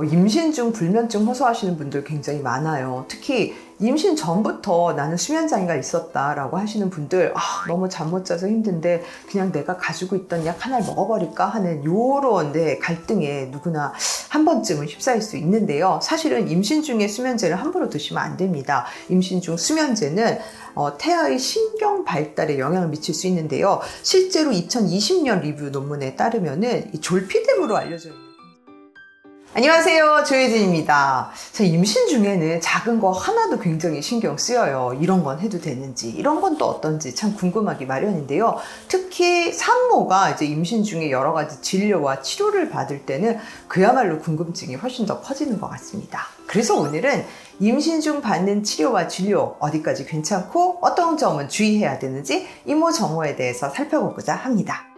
어, 임신 중 불면증 호소하시는 분들 굉장히 많아요. 특히 임신 전부터 나는 수면 장애가 있었다라고 하시는 분들 아, 너무 잠 못 자서 힘든데 그냥 내가 가지고 있던 약 하나를 먹어버릴까 하는 요런 네, 갈등에 누구나 한 번쯤은 휩싸일 수 있는데요. 사실은 임신 중에 수면제를 함부로 드시면 안 됩니다. 임신 중 수면제는 어, 태아의 신경 발달에 영향을 미칠 수 있는데요. 실제로 2020년 리뷰 논문에 따르면은 이 졸피뎀으로 알려져 있는 안녕하세요. 조혜진입니다. 자, 임신 중에는 작은 거 하나도 굉장히 신경 쓰여요. 이런 건 해도 되는지, 이런 건 또 어떤지 참 궁금하기 마련인데요. 특히 산모가 이제 임신 중에 여러 가지 진료와 치료를 받을 때는 그야말로 궁금증이 훨씬 더 커지는 것 같습니다. 그래서 오늘은 임신 중 받는 치료와 진료 어디까지 괜찮고 어떤 점은 주의해야 되는지 이모저모에 대해서 살펴보고자 합니다.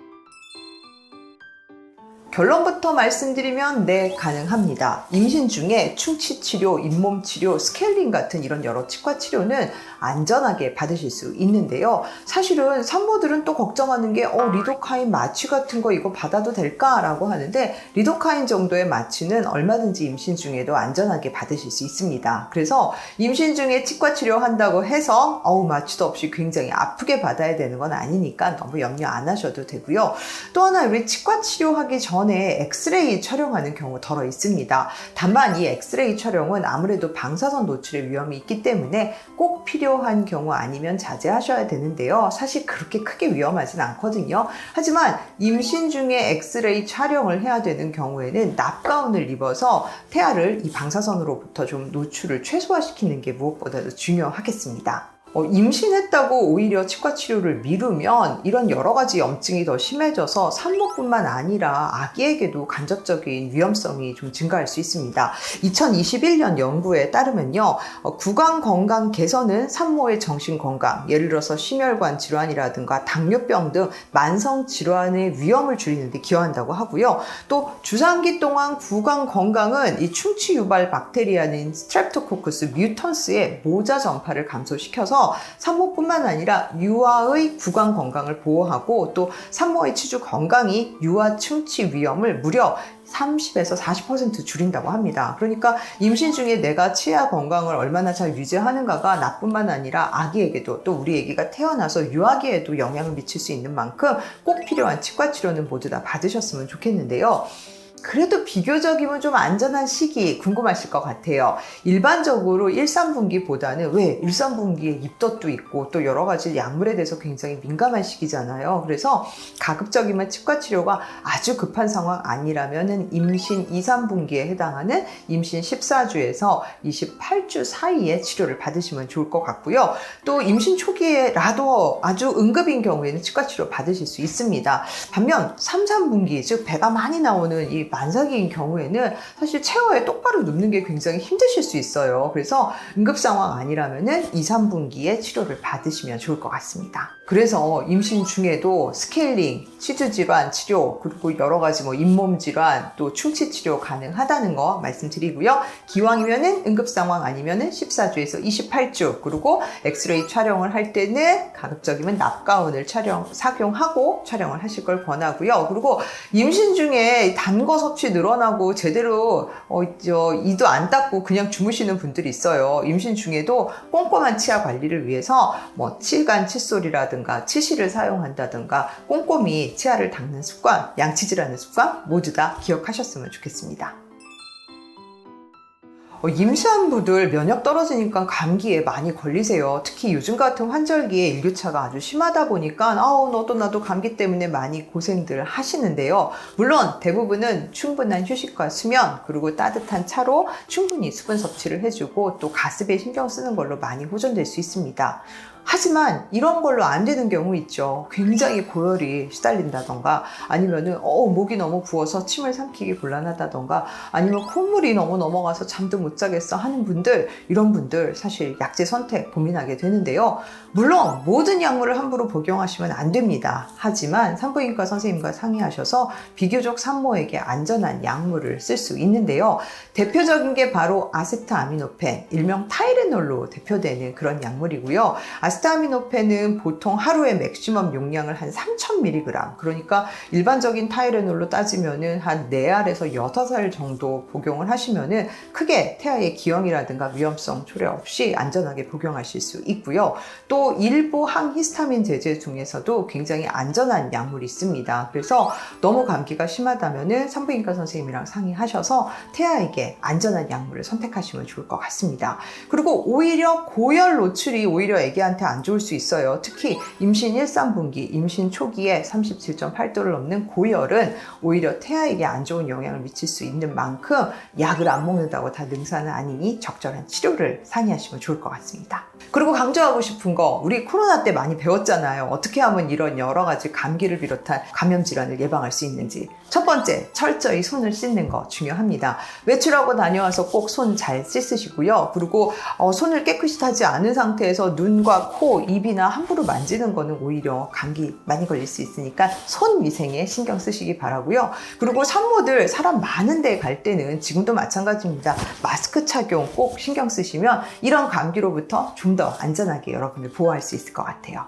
결론부터 말씀드리면 네, 가능합니다. 임신 중에 충치 치료, 잇몸 치료, 스케일링 같은 이런 여러 치과 치료는 안전하게 받으실 수 있는데요. 사실은 산모들은 또 걱정하는 게 어, 리도카인 마취 같은 거 이거 받아도 될까라고 하는데 리도카인 정도의 마취는 얼마든지 임신 중에도 안전하게 받으실 수 있습니다. 그래서 임신 중에 치과 치료 한다고 해서 어우 마취도 없이 굉장히 아프게 받아야 되는 건 아니니까 너무 염려 안 하셔도 되고요. 또 하나 우리 치과 치료하기 전 전에 엑스레이 촬영하는 경우 덜어 있습니다. 다만 이 엑스레이 촬영은 아무래도 방사선 노출의 위험이 있기 때문에 꼭 필요한 경우 아니면 자제하셔야 되는데요. 사실 그렇게 크게 위험하진 않거든요. 하지만 임신 중에 엑스레이 촬영을 해야 되는 경우에는 납가운을 입어서 태아를 이 방사선으로부터 좀 노출을 최소화시키는 게 무엇보다도 중요하겠습니다. 어, 임신했다고 오히려 치과 치료를 미루면 이런 여러 가지 염증이 더 심해져서 산모뿐만 아니라 아기에게도 간접적인 위험성이 좀 증가할 수 있습니다. 2021년 연구에 따르면요, 어, 구강 건강 개선은 산모의 정신 건강, 예를 들어서 심혈관 질환이라든가 당뇨병 등 만성 질환의 위험을 줄이는 데 기여한다고 하고요. 또 주상기 동안 구강 건강은 이 충치 유발 박테리아인 스트랩토코쿠스 뮤턴스의 모자 전파를 감소시켜서 산모뿐만 아니라 유아의 구강 건강을 보호하고 또 산모의 치주 건강이 유아 충치 위험을 무려 30에서 40% 줄인다고 합니다. 그러니까 임신 중에 내가 치아 건강을 얼마나 잘 유지하는가가 나뿐만 아니라 아기에게도 또 우리 아기가 태어나서 유아기에도 영향을 미칠 수 있는 만큼 꼭 필요한 치과 치료는 모두 다 받으셨으면 좋겠는데요. 그래도 비교적이면 좀 안전한 시기 궁금하실 것 같아요. 일반적으로 1, 3분기보다는 왜 1, 3분기에 입덧도 있고 또 여러 가지 약물에 대해서 굉장히 민감한 시기잖아요. 그래서 가급적이면 치과 치료가 아주 급한 상황 아니라면 임신 2, 3분기에 해당하는 임신 14주에서 28주 사이에 치료를 받으시면 좋을 것 같고요. 또 임신 초기에라도 아주 응급인 경우에는 치과 치료 받으실 수 있습니다. 반면 3, 3분기 즉 배가 많이 나오는 이 만삭인 경우에는 사실 체어에 똑바로 눕는 게 굉장히 힘드실 수 있어요. 그래서 응급 상황 아니라면은 2, 3분기에 치료를 받으시면 좋을 것 같습니다. 그래서 임신 중에도 스케일링, 치주 질환 치료, 그리고 여러 가지 뭐 잇몸 질환, 또 충치 치료 가능하다는 거 말씀드리고요. 기왕이면은 응급 상황 아니면은 14주에서 28주, 그리고 엑스레이 촬영을 할 때는 가급적이면 납가운을 촬영, 착용하고 촬영을 하실 걸 권하고요. 그리고 임신 중에 단거 섭취 늘어나고 제대로 어, 저, 이도 안 닦고 그냥 주무시는 분들이 있어요. 임신 중에도 꼼꼼한 치아 관리를 위해서 뭐 칠간 칫솔이라든가 치실을 사용한다든가 꼼꼼히 치아를 닦는 습관, 양치질하는 습관 모두 다 기억하셨으면 좋겠습니다. 어, 분들 면역 떨어지니까 감기에 많이 걸리세요. 특히 요즘 같은 환절기에 일교차가 아주 심하다 보니까 아우 너도 나도 감기 때문에 많이 고생들 하시는데요. 물론 대부분은 충분한 휴식과 수면 그리고 따뜻한 차로 충분히 수분 섭취를 해주고 또 가습에 신경 쓰는 걸로 많이 호전될 수 있습니다. 하지만 이런 걸로 안 되는 경우 있죠. 굉장히 고열이 시달린다던가 아니면은 어 목이 너무 부어서 침을 삼키기 곤란하다던가 아니면 콧물이 너무 넘어가서 잠도 못 자겠어 하는 분들 이런 분들 사실 약제 선택 고민하게 되는데요. 물론 모든 약물을 함부로 복용하시면 안 됩니다. 하지만 산부인과 선생님과 상의하셔서 비교적 산모에게 안전한 약물을 쓸 수 있는데요. 대표적인 게 바로 아세트아미노펜, 일명 타이레놀로 대표되는 그런 약물이고요. 아스타미노펜은 보통 하루에 맥시멈 용량을 한 3,000mg. 그러니까 일반적인 타이레놀로 따지면은 한 4알에서 6알 정도 복용을 하시면은 크게 태아의 기형이라든가 위험성 초래 없이 안전하게 복용하실 수 있고요. 또 일부 항히스타민 제제 중에서도 굉장히 안전한 약물이 있습니다. 그래서 너무 감기가 심하다면은 산부인과 선생님이랑 상의하셔서 태아에게 안전한 약물을 선택하시면 좋을 것 같습니다. 그리고 오히려 고열 노출이 오히려 애기한테 안 좋을 수 있어요. 특히 임신 1, 3분기, 임신 초기에 37.8도를 넘는 고열은 오히려 태아에게 안 좋은 영향을 미칠 수 있는 만큼 약을 안 먹는다고 다 능사는 아니니 적절한 치료를 상의하시면 좋을 것 같습니다. 그리고 강조하고 싶은 거, 우리 코로나 때 많이 배웠잖아요. 어떻게 하면 이런 여러 가지 감기를 비롯한 감염 질환을 예방할 수 있는지. 첫 번째, 철저히 손을 씻는 거 중요합니다. 외출하고 다녀와서 꼭 손 잘 씻으시고요. 그리고 어, 손을 깨끗이 타지 않은 상태에서 눈과 코, 입이나 함부로 만지는 거는 오히려 감기 많이 걸릴 수 있으니까 손 위생에 신경 쓰시기 바라고요. 그리고 산모들 사람 많은 데 갈 때는 지금도 마찬가지입니다. 마스크 착용 꼭 신경 쓰시면 이런 감기로부터 좀 더 안전하게 여러분을 보호할 수 있을 것 같아요.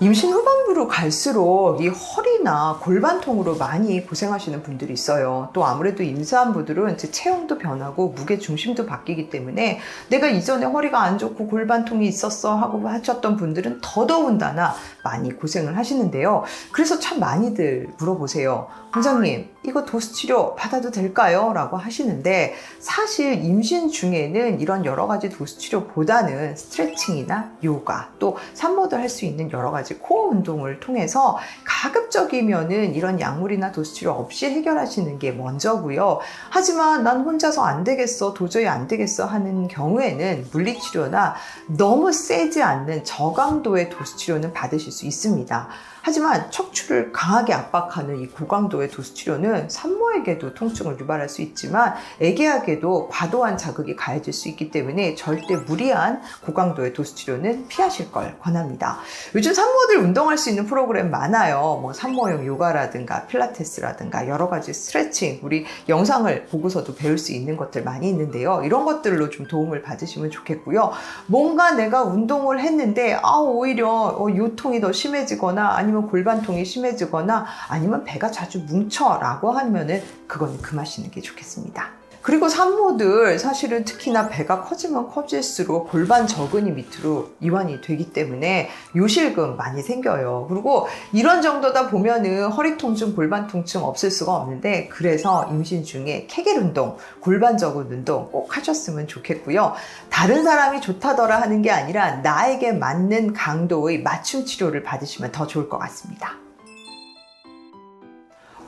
임신 후반부로 갈수록 이 허리나 골반통으로 많이 고생하시는 분들이 있어요. 또 아무래도 임산부들은 제 체형도 변하고 무게 중심도 바뀌기 때문에 내가 이전에 허리가 안 좋고 골반통이 있었어 하고 하셨던 분들은 더더군다나 많이 고생을 하시는데요. 그래서 참 많이들 물어보세요. 원장님, 이거 도수 치료 받아도 될까요? 라고 하시는데 사실 임신 중에는 이런 여러 가지 도수 치료보다는 스트레칭이나 요가 또 산모들 할수 있는 여러 가지 코어 운동을 통해서 가급적이면은 이런 약물이나 도수 치료 없이 해결하시는 게 먼저고요. 하지만 난 혼자서 안 되겠어, 도저히 안 되겠어 하는 경우에는 물리치료나 너무 세지 않는 저강도의 도수 치료는 받으실 수 있습니다. 하지만 척추를 강하게 압박하는 이 고강도의 도수 치료는 산모에게도 통증을 유발할 수 있지만 애기에게도 과도한 자극이 가해질 수 있기 때문에 절대 무리한 고강도의 도수 치료는 피하실 걸 권합니다. 요즘 산모들 운동할 수 있는 프로그램 많아요. 뭐 산모용 요가라든가 필라테스라든가 여러 가지 스트레칭 우리 영상을 보고서도 배울 수 있는 것들 많이 있는데요. 이런 것들로 좀 도움을 받으시면 좋겠고요. 뭔가 내가 운동을 했는데 아 오히려 어, 요통이 더 심해지거나 아니면 골반통이 심해지거나 아니면 배가 자주 뭉쳐라고 하면은 그거는 금하시는 게 좋겠습니다. 그리고 산모들 사실은 특히나 배가 커지면 커질수록 골반 저근이 밑으로 이완이 되기 때문에 요실금 많이 생겨요. 그리고 이런 정도다 보면은 허리 통증, 골반 통증 없을 수가 없는데 그래서 임신 중에 케겔 운동, 골반 저근 운동 꼭 하셨으면 좋겠고요. 다른 사람이 좋다더라 하는 게 아니라 나에게 맞는 강도의 맞춤 치료를 받으시면 더 좋을 것 같습니다.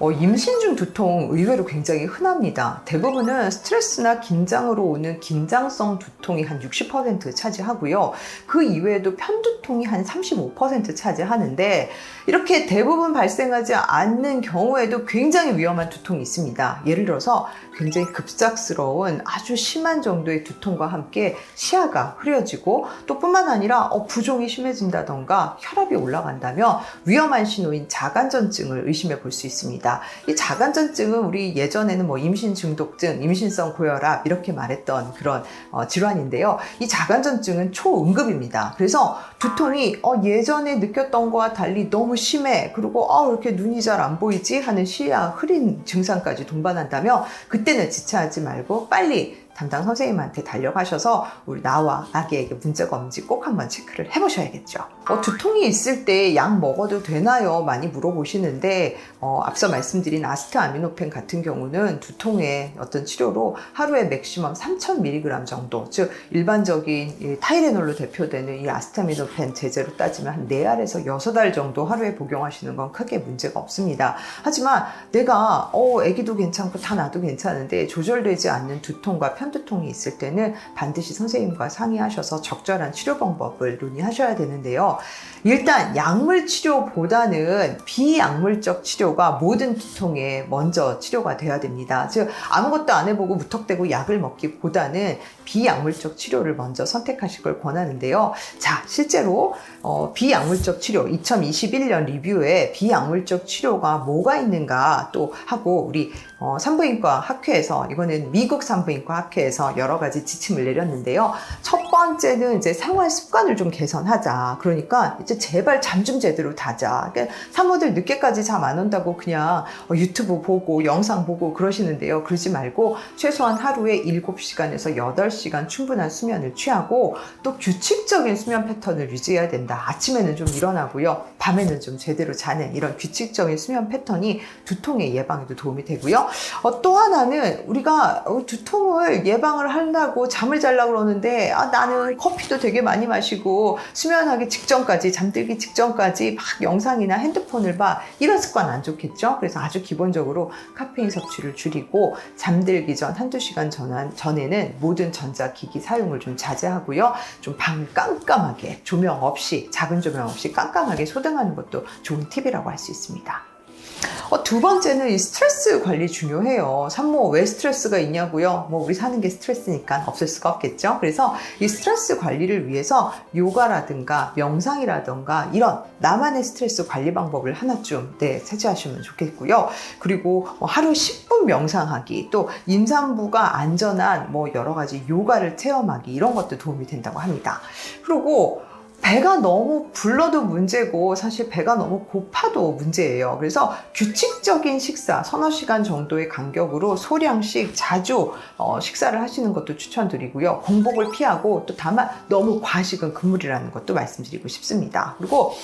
어, 임신 중 두통 의외로 굉장히 흔합니다. 대부분은 스트레스나 긴장으로 오는 긴장성 두통이 한 60% 차지하고요. 그 이외에도 편두통이 한 35% 차지하는데 이렇게 대부분 발생하지 않는 경우에도 굉장히 위험한 두통이 있습니다. 예를 들어서 굉장히 급작스러운 아주 심한 정도의 두통과 함께 시야가 흐려지고 또 뿐만 아니라 어, 부종이 심해진다던가 혈압이 올라간다면 위험한 신호인 자간전증을 의심해 볼 수 있습니다. 이 자간전증은 우리 예전에는 뭐 임신 중독증, 임신성 고혈압 이렇게 말했던 그런 어, 질환인데요. 이 자간전증은 초응급입니다. 그래서 두통이 어, 예전에 느꼈던 거와 달리 너무 심해. 그리고 어, 왜 이렇게 눈이 잘 안 보이지? 하는 시야 흐린 증상까지 동반한다면 그때는 지체하지 말고 빨리 담당 선생님한테 달려가셔서 우리 나와 아기에게 문제가 없는지 꼭 한번 체크를 해보셔야겠죠. 어, 두통이 있을 때 약 먹어도 되나요? 많이 물어보시는데 어, 앞서 말씀드린 아스타아미노펜 같은 경우는 두통의 어떤 치료로 하루에 맥시멈 3,000mg 정도, 즉 일반적인 타이레놀로 대표되는 이 아스타미노펜 제제로 따지면 한 4알에서 6알 정도 하루에 복용하시는 건 크게 문제가 없습니다. 하지만 내가 어, 아기도 괜찮고 다 나도 괜찮은데 조절되지 않는 두통과 편 편두통이 있을 때는 반드시 선생님과 상의하셔서 적절한 치료 방법을 논의하셔야 되는데요. 일단 약물 치료보다는 비약물적 치료가 모든 두통에 먼저 치료가 돼야 됩니다. 즉 아무것도 안 해보고 무턱대고 약을 먹기보다는 비약물적 치료를 먼저 선택하실 걸 권하는데요. 자 실제로 어, 비약물적 치료 2021년 리뷰에 비약물적 치료가 뭐가 있는가 또 하고 우리 어, 산부인과 학회에서 이거는 미국 산부인과 학회 에서 여러 가지 지침을 내렸는데요. 첫 번째는 이제 생활 습관을 좀 개선하자. 그러니까 이제 제발 잠 좀 제대로 자자. 그러니까 사모들 늦게까지 잠 안 온다고 그냥 어, 유튜브 보고 영상 보고 그러시는데요. 그러지 말고 최소한 하루에 7시간에서 8시간 충분한 수면을 취하고 또 규칙적인 수면 패턴을 유지해야 된다. 아침에는 좀 일어나고요. 밤에는 좀 제대로 자는 이런 규칙적인 수면 패턴이 두통의 예방에도 도움이 되고요. 어, 또 하나는 우리가 어, 두통을 예방을 한다고 잠을 자려고 그러는데 아, 나는 커피도 되게 많이 마시고 수면하기 직전까지 잠들기 직전까지 막 영상이나 핸드폰을 봐 이런 습관 안 좋겠죠? 그래서 아주 기본적으로 카페인 섭취를 줄이고 잠들기 전 한두 시간 전환, 전에는 모든 전자기기 사용을 좀 자제하고요. 좀 방 깜깜하게 조명 없이 작은 조명 없이 깜깜하게 소등하는 것도 좋은 팁이라고 할 수 있습니다. 어, 두 번째는 이 스트레스 관리 중요해요. 산모 왜 스트레스가 있냐고요? 뭐 우리 사는 게 스트레스니까 없을 수가 없겠죠. 그래서 이 스트레스 관리를 위해서 요가라든가 명상이라든가 이런 나만의 스트레스 관리 방법을 하나쯤 네, 체지하시면 좋겠고요. 그리고 뭐 하루 10분 명상하기, 또 임산부가 안전한 뭐 여러 가지 요가를 체험하기 이런 것도 도움이 된다고 합니다. 그리고 배가 너무 불러도 문제고 사실 배가 너무 고파도 문제예요. 그래서 규칙적인 식사, 서너 시간 정도의 간격으로 소량씩 자주 어, 식사를 하시는 것도 추천드리고요. 공복을 피하고 또 다만 너무 과식은 금물이라는 것도 말씀드리고 싶습니다. 그리고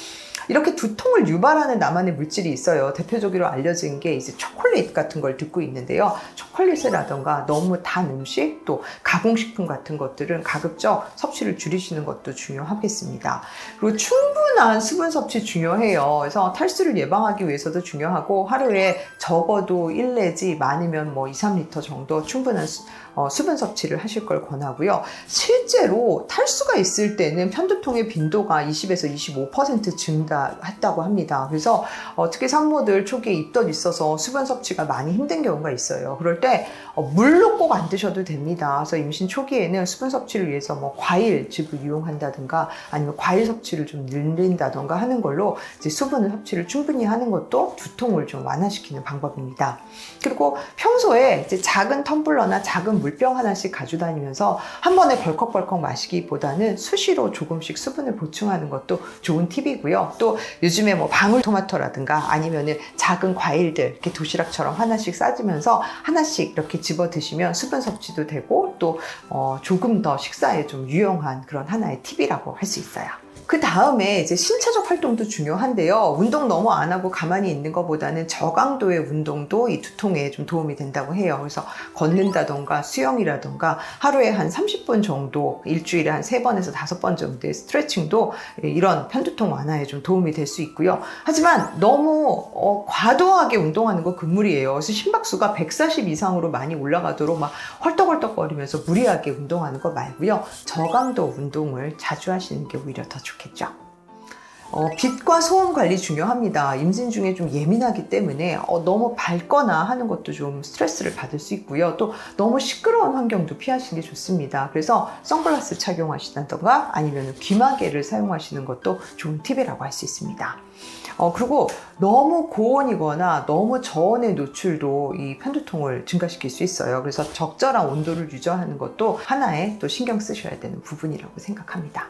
이렇게 두통을 유발하는 나만의 물질이 있어요. 대표적으로 알려진 게 이제 초콜릿 같은 걸 듣고 있는데요. 초콜릿이라던가 너무 단 음식 또 가공식품 같은 것들은 가급적 섭취를 줄이시는 것도 중요하겠습니다. 그리고 충분한 수분 섭취 중요해요. 그래서 탈수를 예방하기 위해서도 중요하고 하루에 적어도 1 내지 많으면 뭐 2, 3리터 정도 충분한 수, 어, 수분 섭취를 하실 걸 권하고요. 실제로 탈수가 있을 때는 편두통의 빈도가 20에서 25% 증가 했다고 합니다. 그래서 어, 특히 산모들 초기에 입덧 있어서 수분 섭취가 많이 힘든 경우가 있어요. 그럴 때 어, 물로 꼭 안 드셔도 됩니다. 그래서 임신 초기에는 수분 섭취를 위해서 뭐 과일 즙을 이용한다든가 아니면 과일 섭취를 좀 늘린다든가 하는 걸로 이제 수분을 섭취를 충분히 하는 것도 두통을 좀 완화시키는 방법입니다. 그리고 평소에 이제 작은 텀블러나 작은 물병 하나씩 가지고 다니면서 한 번에 벌컥벌컥 마시기보다는 수시로 조금씩 수분을 보충하는 것도 좋은 팁이고요. 또 요즘에 뭐 방울토마토라든가 아니면은 작은 과일들 이렇게 도시락처럼 하나씩 싸주면서 하나씩 이렇게 집어 드시면 수분 섭취도 되고 또 어, 조금 더 식사에 좀 유용한 그런 하나의 팁이라고 할 수 있어요. 그 다음에 이제 신체적 활동도 중요한데요. 운동 너무 안 하고 가만히 있는 것보다는 저강도의 운동도 이 두통에 좀 도움이 된다고 해요. 그래서 걷는다던가 수영이라던가 하루에 한 30분 정도, 일주일에 한 3번에서 5번 정도의 스트레칭도 이런 편두통 완화에 좀 도움이 될 수 있고요. 하지만 너무 어, 과도하게 운동하는 거 금물이에요. 그래서 심박수가 140 이상으로 많이 올라가도록 막 헐떡헐떡거리면서 무리하게 운동하는 거 말고요. 저강도 운동을 자주 하시는 게 오히려 더 좋 겠죠. 어, 빛과 소음 관리 중요합니다. 임신 중에 좀 예민하기 때문에 어, 너무 밝거나 하는 것도 좀 스트레스를 받을 수 있고요. 또 너무 시끄러운 환경도 피하시는 게 좋습니다. 그래서 선글라스 착용하시다던가 아니면 귀마개를 사용하시는 것도 좋은 팁이라고 할 수 있습니다. 어, 그리고 너무 고온이거나 너무 저온의 노출도 이 편두통을 증가시킬 수 있어요. 그래서 적절한 온도를 유지하는 것도 하나의 또 신경 쓰셔야 되는 부분이라고 생각합니다.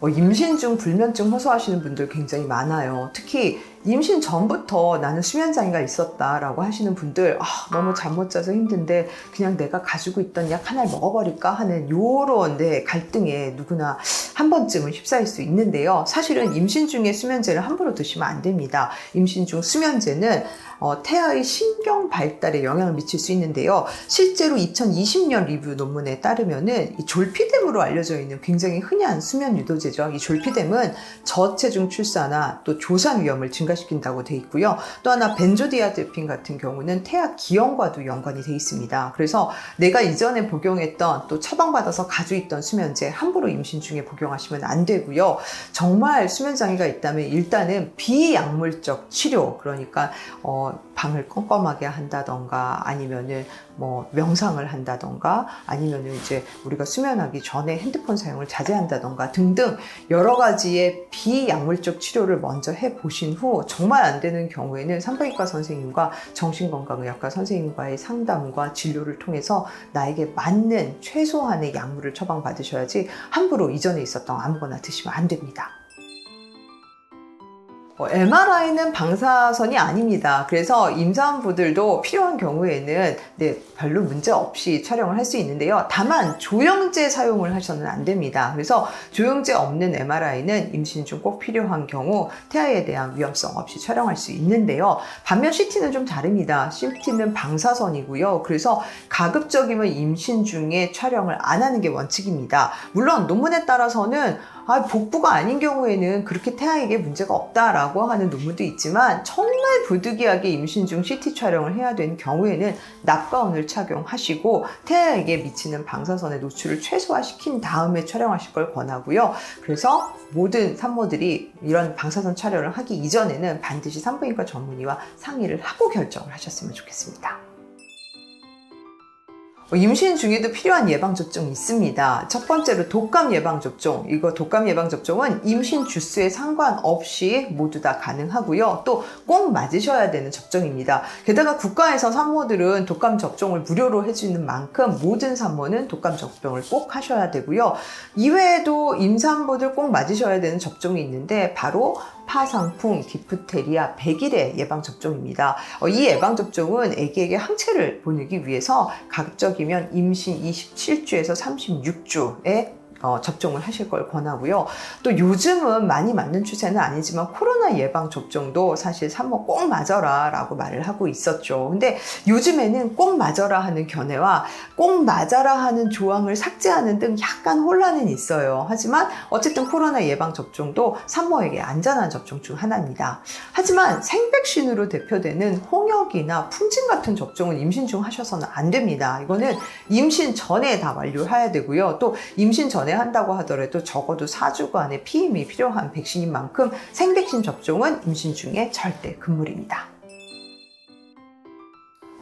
어, 임신 중 불면증 호소하시는 분들 굉장히 많아요. 특히 임신 전부터 나는 수면장애가 있었다라고 하시는 분들 아, 너무 잠 못 자서 힘든데 그냥 내가 가지고 있던 약 하나를 먹어버릴까 하는 요런 네, 갈등에 누구나 한 번쯤은 휩싸일 수 있는데요. 사실은 임신 중에 수면제를 함부로 드시면 안 됩니다. 임신 중 수면제는 어, 태아의 신경 발달에 영향을 미칠 수 있는데요. 실제로 2020년 리뷰 논문에 따르면은 이 졸피뎀으로 알려져 있는 굉장히 흔한 수면 유도제죠. 이 졸피뎀은 저체중 출산화 또 조산 위험을 증가시킨다고 돼 있고요. 또 하나 벤조디아제핀 같은 경우는 태아 기형과도 연관이 돼 있습니다. 그래서 내가 이전에 복용했던 또 처방받아서 가지고 있던 수면제 함부로 임신 중에 복용하시면 안 되고요. 정말 수면 장애가 있다면 일단은 비약물적 치료 그러니까 어, 방을 껌껌하게 한다던가 아니면은 뭐 명상을 한다던가 아니면은 이제 우리가 수면하기 전에 핸드폰 사용을 자제한다던가 등등 여러 가지의 비약물적 치료를 먼저 해 보신 후 정말 안 되는 경우에는 산부인과 선생님과 정신건강의학과 선생님과의 상담과 진료를 통해서 나에게 맞는 최소한의 약물을 처방받으셔야지 함부로 이전에 있었던 아무거나 드시면 안 됩니다. MRI는 어, 방사선이 아닙니다. 그래서 임산부들도 필요한 경우에는 네, 별로 문제 없이 촬영을 할 수 있는데요. 다만 조영제 사용을 하셔는 안 됩니다. 그래서 조영제 없는 MRI는 임신 중 꼭 필요한 경우 태아에 대한 위험성 없이 촬영할 수 있는데요. 반면 CT는 좀 다릅니다. CT는 방사선이고요. 그래서 가급적이면 임신 중에 촬영을 안 하는 게 원칙입니다. 물론 논문에 따라서는 아, 복부가 아닌 경우에는 그렇게 태아에게 문제가 없다라고 하는 논문도 있지만 정말 부득이하게 임신 중 CT 촬영을 해야 되는 경우에는 낙가운을 착용하시고 태아에게 미치는 방사선의 노출을 최소화시킨 다음에 촬영하실 걸 권하고요. 그래서 모든 산모들이 이런 방사선 촬영을 하기 이전에는 반드시 산부인과 전문의와 상의를 하고 결정을 하셨으면 좋겠습니다. 뭐 임신 중에도 필요한 예방접종이 있습니다. 첫 번째로 독감 예방접종. 이거 독감 예방접종은 임신 주수에 상관없이 모두 다 가능하고요. 또 꼭 맞으셔야 되는 접종입니다. 게다가 국가에서 산모들은 독감 접종을 무료로 해주는 만큼 모든 산모는 독감 접종을 꼭 하셔야 되고요. 이외에도 임산부들 꼭 맞으셔야 되는 접종이 있는데 바로 파상풍, 디프테리아, 백일의 예방접종입니다. 어, 이 예방접종은 아기에게 항체를 보내기 위해서 가급적이면 임신 27주에서 36주에 어, 접종을 하실 걸 권하고요. 또 요즘은 많이 맞는 추세는 아니지만 코로나 예방 접종도 사실 산모 꼭 맞아라 라고 말을 하고 있었죠. 근데 요즘에는 꼭 맞아라 하는 견해와 꼭 맞아라 하는 조항을 삭제하는 등 약간 혼란은 있어요. 하지만 어쨌든 코로나 예방 접종도 산모에게 안전한 접종 중 하나입니다. 하지만 생백신으로 대표되는 홍역이나 풍진 같은 접종은 임신 중 하셔서는 안 됩니다. 이거는 임신 전에 다 완료해야 되고요. 또 임신 전에 전에 한다고 하더라도 적어도 4주간의 피임이 필요한 백신인 만큼 생백신 접종은 임신 중에 절대 금물입니다.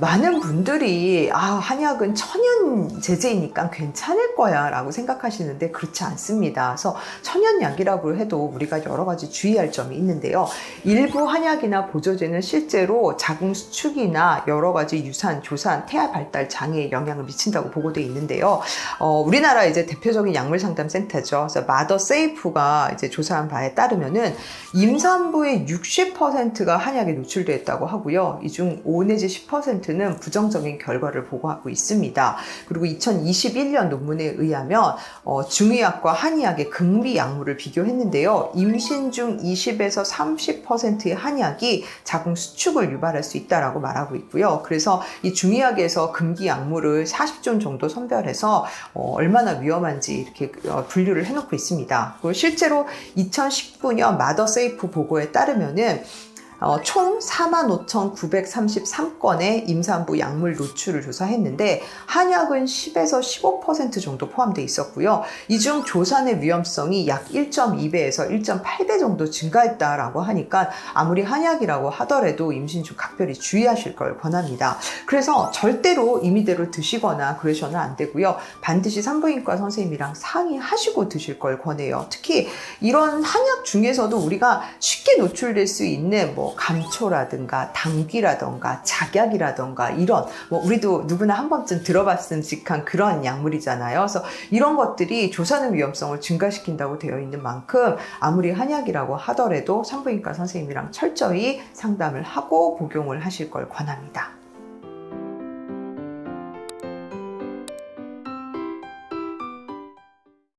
많은 분들이 아 한약은 천연 제제이니까 괜찮을 거야 라고 생각하시는데 그렇지 않습니다. 그래서 천연약이라고 해도 우리가 여러 가지 주의할 점이 있는데요. 일부 한약이나 보조제는 실제로 자궁 수축이나 여러 가지 유산, 조산, 태아 발달 장애에 영향을 미친다고 보고되어 있는데요. 어, 우리나라 이제 대표적인 약물 상담 센터죠. 그래서 마더 세이프가 이제 조사한 바에 따르면은 임산부의 60%가 한약에 노출되어 있다고 하고요. 이 중 5 내지 10%는 부정적인 결과를 보고하고 있습니다. 그리고 2021년 논문에 의하면 어, 중의학과 한의학의 금비 약물을 비교했는데요. 임신 중 20에서 30%의 한약이 자궁 수축을 유발할 수 있다라고 말하고 있고요. 그래서 이 중의학에서 금기 약물을 40종 정도 선별해서 어, 얼마나 위험한지 이렇게 어, 분류를 해놓고 있습니다. 그리고 실제로 2019년 마더 세이프 보고에 따르면은 어, 총 45,933건의 임산부 약물 노출을 조사했는데 한약은 10에서 15% 정도 포함되어 있었고요. 이 중 조산의 위험성이 약 1.2배에서 1.8배 정도 증가했다라고 하니까 아무리 한약이라고 하더라도 임신 중 각별히 주의하실 걸 권합니다. 그래서 절대로 임의대로 드시거나 그러셔는 안 되고요. 반드시 산부인과 선생님이랑 상의하시고 드실 걸 권해요. 특히 이런 한약 중에서도 우리가 쉽게 노출될 수 있는 뭐 감초라든가 당귀라든가 작약이라든가 이런 뭐 우리도 누구나 한 번쯤 들어봤음직한 그런 약물이잖아요. 그래서 이런 것들이 조사는 위험성을 증가시킨다고 되어 있는 만큼 아무리 한약이라고 하더라도 산부인과 선생님이랑 철저히 상담을 하고 복용을 하실 걸 권합니다.